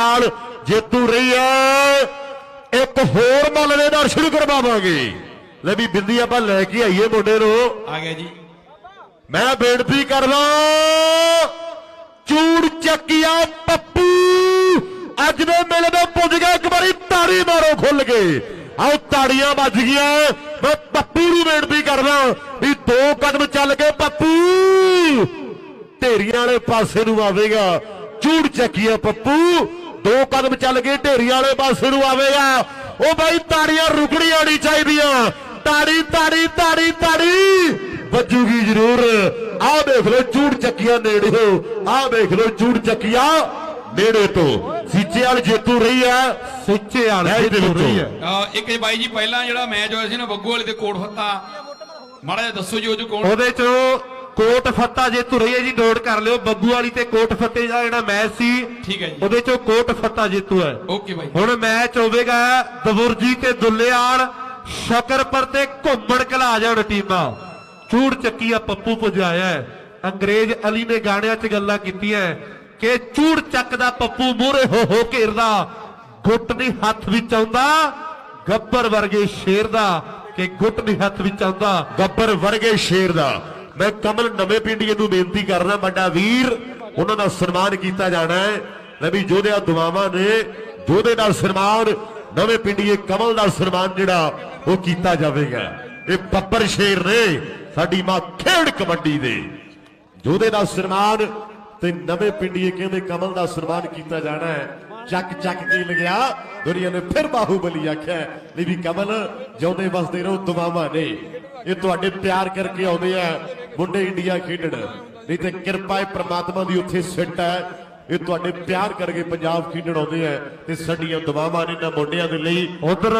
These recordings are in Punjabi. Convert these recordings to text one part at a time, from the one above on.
ਨਾਲ ਜੇਤੂ ਰਹੀ ਹੈ। ਇੱਕ ਹੋਰ ਮੁੱਲ ਦੇ ਨਾਲ ਸ਼ੁਰੂ ਕਰਵਾਵਾਂਗੇ। ਲੈ ਵੀ ਬਿੰਦੀ ਆਪਾਂ ਲੈ ਕੇ ਆਈਏ ਮੁੰਡੇ ਨੂੰ। ਆ ਗਿਆ ਜੀ। ਮੈਂ ਬੇਨਤੀ ਕਰਦਾ ਚੂੜ ਚੱਕੀਆ ਪੱਪੂ ਅੱਜ ਦੇ ਮੇਲੇ ਤੋਂ ਪੁੱਜ ਗਿਆ ਇੱਕ ਵਾਰੀ ਤਾੜੀ ਮਾਰੋ ਖੁੱਲ ਕੇ। ਆਓ ਤਾੜੀਆਂ ਵੱਜ ਗਈਆਂ। ਮੈਂ ਪੱਪੂ ਨੂੰ ਬੇਨਤੀ ਕਰਦਾ ਵੀ ਦੋ ਕਦਮ ਚੱਲ ਕੇ ਪੱਪੂ, ਢੇਰੀਆਂ ਵਾਲੇ ਪਾਸੇ ਨੂੰ ਆਵੇਗਾ। ਚੂੜ ਚੱਕੀਆ ਪੱਪੂ, ਦੋ ਕਦਮ ਚੱਲ ਕੇ ਢੇਰੀਆਂ ਵਾਲੇ ਪਾਸੇ ਨੂੰ ਆਵੇਗਾ। ਉਹ ਬਾਈ ਤਾੜੀਆਂ ਰੁਕਣੀਆਂ ਨਹੀਂ ਚਾਹੀਦੀਆਂ। ਤਾੜੀ ਤਾੜੀ ਤਾੜੀ ਤਾੜੀ। ਵੱਜੂਗੀ ਜ਼ਰੂਰ। ਆਹ ਦੇਖ ਲਓ ਚੂੜ ਚੱਕੀਆਂ ਨੇੜੇ ਆਹ ਦੇਖ ਲਓ ਚੂੜ ਚੱਕੀਆਂ। ਨੇੜੇ ਤੋਂ। ਸੀਚੇ ਵਾਲ ਜੇਤੂ ਰਹੀ ਹੈ ਸਿੱਚੇ ਵਾਲੇ ਮੈਚ ਦੇ ਜਿੱਤੂ ਰਹੀ। ਹੈ ਅਹ ਇੱਕ ਜੀ ਬਾਈ ਜੀ ਪਹਿਲਾਂ ਜਿਹੜਾ ਮੈਚ ਹੋਇਆ ਸੀ ਨਾ ਬੱਗੂ ਵਾਲੇ ਤੇ ਕੋਟ ਫੱਤਾ। ਮਾੜਾ ਜਿਹਾ ਦੱਸੋ ਜੀ ਉਹ ਚ ਕੌਣ ਉਹਦੇ ਚੋਂ ਕੋਟ ਫੱਤਾ ਜੇ ਰਹੀ ਹੈ ਜੀ ਨੋਟ ਕਰ ਲਿਓ। ਬੱਗੂ ਵਾਲੀ ਤੇ ਕੋਟ ਫੱਤੇ ਦਾ ਜਿਹੜਾ ਮੈਚ ਸੀ ਠੀਕ ਹੈ ਜੀ। ਉਹਦੇ ਚੋਂ ਕੋਟ ਫੱਤਾ ਜੇਤੂ ਹੈ। ਓਕੇ ਬਾਈ। ਹੁਣ ਮੈਚ ਹੋਵੇਗਾ ਦਬੁਰਜੀ ਤੇ ਦੁੱਲੇਆਲ ਸ਼ਕਰਪੁਰ ਤੇ ਘੁੰਮਣ ਕਲਾ ਜਾਣ ਟੀਮਾਂ। ਚੂੜ ਚੱਕੀਆ ਪੱਪੂ ਪੁਜਾਇਆ ਹੈ। ਅੰਗਰੇਜ਼ ਅਲੀ ਨੇ ਗਾਣਿਆਂ 'ਚ ਗੱਲਾਂ ਕੀਤੀਆਂ ਕਿ ਚੂੜ ਚੱਕਦਾ ਪੱਪੂ ਮੂਹਰੇ ਹੋ ਹੋ ਘੇਰਦਾ, ਗੁੱਟ ਨਹੀਂ ਹੱਥ ਵਿੱਚ ਆਉਂਦਾ, ਗੱਬਰ ਵਰਗੇ ਸ਼ੇਰ ਦਾ ਕਿ ਗੁੱਟ ਨਹੀਂ ਹੱਥ ਵਿੱਚ ਆਉਂਦਾ। ਗੱਬਰ ਵਰਗੇ ਸ਼ੇਰ ਦਾ ਮੈਂ ਕਮਲ ਨਵੇਂ ਪਿੰਡੀਏ ਨੂੰ ਬੇਨਤੀ ਕਰਨਾ ਵੱਡਾ ਵੀਰ, ਉਹਨਾਂ ਦਾ ਸਨਮਾਨ ਕੀਤਾ ਜਾਣਾ ਹੈ। ਨਬੀ ਜੋਧਿਆ ਦੁਆਵਾਂ ਨੇ, ਜੋਧੇ ਦਾ ਸਨਮਾਨ, ਨਵੇਂ ਪਿੰਡੀਏ ਕਮਲ ਦਾ ਸਨਮਾਨ ਜਿਹੜਾ, ਉਹ ਕੀਤਾ ਜਾਵੇਗਾ। ਇਹ ਬੱਬਰ ਸ਼ੇਰ ਨੇ ਸਾਡੀ ਮਾਂ ਖੇਡ ਕਬੱਡੀ ਦੇ। ਜੋਧੇ ਦਾ ਸਨਮਾਨ ਤੇ ਨਵੇਂ ਪਿੰਡੀਏ ਕਹਿੰਦੇ ਕਮਲ ਦਾ ਸਨਮਾਨ ਕੀਤਾ ਜਾਣਾ ਹੈ। ਚੱਕ ਚੱਕ ਕੇ ਲਗਿਆ ਦੁਨੀਆ ਨੇ ਫਿਰ ਬਾਹੂਬਲੀ ਆਖਿਆ ਨਹੀਂ ਵੀ ਕਮਲ, ਜਿਉਂਦੇ ਵਸਦੇ ਰਹੋ, ਦੁਆਵਾਂ ਨੇ। ਇਹ ਤੁਹਾਡੇ ਪਿਆਰ ਕਰਕੇ ਆਉਂਦੇ ਆ ਮੁੰਡੇ ਇੰਡੀਆ ਖੇਡਣ। ਨਹੀਂ ਤੇ ਕਿਰਪਾ ਹੈ ਪ੍ਰਮਾਤਮਾ ਦੀ ਉੱਥੇ ਸਿੱਟ ਹੈ। ਇਹ ਤੁਹਾਡੇ ਪਿਆਰ ਕਰਕੇ ਪੰਜਾਬ ਖੇਡਣ ਆਉਂਦੇ ਆ ਤੇ ਸਾਡੀਆਂ ਦੁਆਵਾਂ ਨੇ ਇਹਨਾਂ ਮੁੰਡਿਆਂ ਦੇ ਲਈ। ਉਧਰ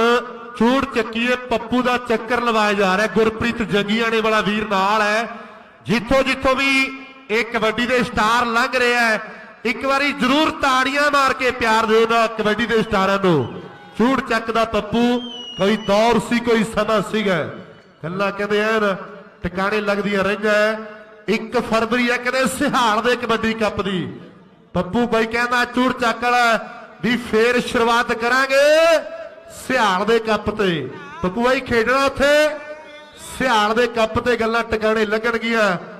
ਚੂੜ ਚੱਕੀਏ, ਪੱਪੂ ਦਾ ਚੱਕਰ ਲਵਾਇਆ ਜਾ ਰਿਹਾ ਗੁਰਪ੍ਰੀਤ ਜੱਗੀਆਣੇ ਵਾਲਾ ਵੀਰ ਨਾਲ ਹੈ। ਜਿੱਥੋਂ ਜਿੱਥੋਂ ਵੀ ਇਹ ਕਬੱਡੀ ਦੇ ਸਟਾਰ ਲੰਘ ਰਿਹਾ ਹੈ। ਇੱਕ ਵਾਰੀ ਜ਼ਰੂਰ ਤਾੜੀਆਂ ਮਾਰ ਕੇ ਪਿਆਰ ਦਿਓ ਨਾ ਕਬੱਡੀ ਦੇ ਸਟਾਰਾਂ ਨੂੰ। ਚੂੜ ਚੱਕ ਦਾ ਪੱਪੂ, ਕੋਈ ਦੌਰ ਸੀ, ਕੋਈ ਸਮਾਂ ਸੀਗਾ। ਗੱਲਾਂ ਕਹਿੰਦੇ ਐਨ, ਟਿਕਾਣੇ ਲੱਗਦੀਆਂ ਰਹੀਆਂ 1 ਫਰਵਰੀ ਹੈ ਕਹਿੰਦੇ ਸਿਹਾਲ ਦੇ ਕਬੱਡੀ ਕੱਪ ਦੀ। ਪੱਪੂ ਬਾਈ ਕਹਿੰਦਾ ਚੂੜ ਚੱਕ ਵਾਲਾ ਵੀ ਫੇਰ ਸ਼ੁਰੂਆਤ ਕਰਾਂਗੇ ਸਿਹਾਲ ਦੇ ਕੱਪ ਤੇ। ਪੱਪੂ ਬਾਈ ਖੇਡਣਾ ਉੱਥੇ, ਸਿਹਾਲ ਦੇ ਕੱਪ ਤੇ ਗੱਲਾਂ ਟਿਕਾਣੇ ਲੱਗਣਗੀਆਂ।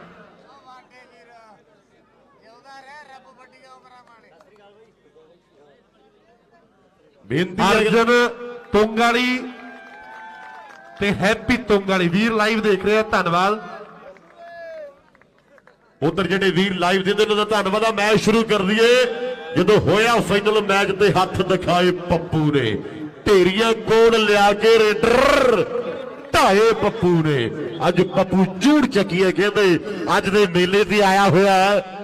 ਬੇਨਤੀ ਅਰਜਨ ਤੁੰਗਾਲੀ ਤੇ ਹੈਪੀ ਤੁੰਗਾਲੀ, ਵੀਰ ਲਾਈਵ ਦੇਖ ਰਹੇ ਆ, ਧੰਨਵਾਦ। ਉਧਰ ਜਿਹੜੇ ਵੀਰ ਲਾਈਵ ਦੇ ਉਹਨਾਂ ਦਾ ਧੰਨਵਾਦ ਆ। ਮੈਚ ਸ਼ੁਰੂ ਕਰ ਦਈਏ ਜਦੋਂ ਹੋਇਆ ਫਾਈਨਲ ਮੈਚ ਤੇ ਹੱਥ ਦਿਖਾਏ ਪੱਪੂ ਨੇ। ਢੇਰੀਆਂ ਕੋਲ ਲਿਆ ਕੇ ਰੇਡਰ ਢਾਏ ਪੱਪੂ ਨੇ। ਅੱਜ ਪੱਪੂ ਚੂੜ ਚੱਕੀਏ ਕਹਿੰਦੇ, ਅੱਜ ਦੇ ਮੇਲੇ ਤੇ ਆਇਆ ਹੋਇਆ ਹੈ।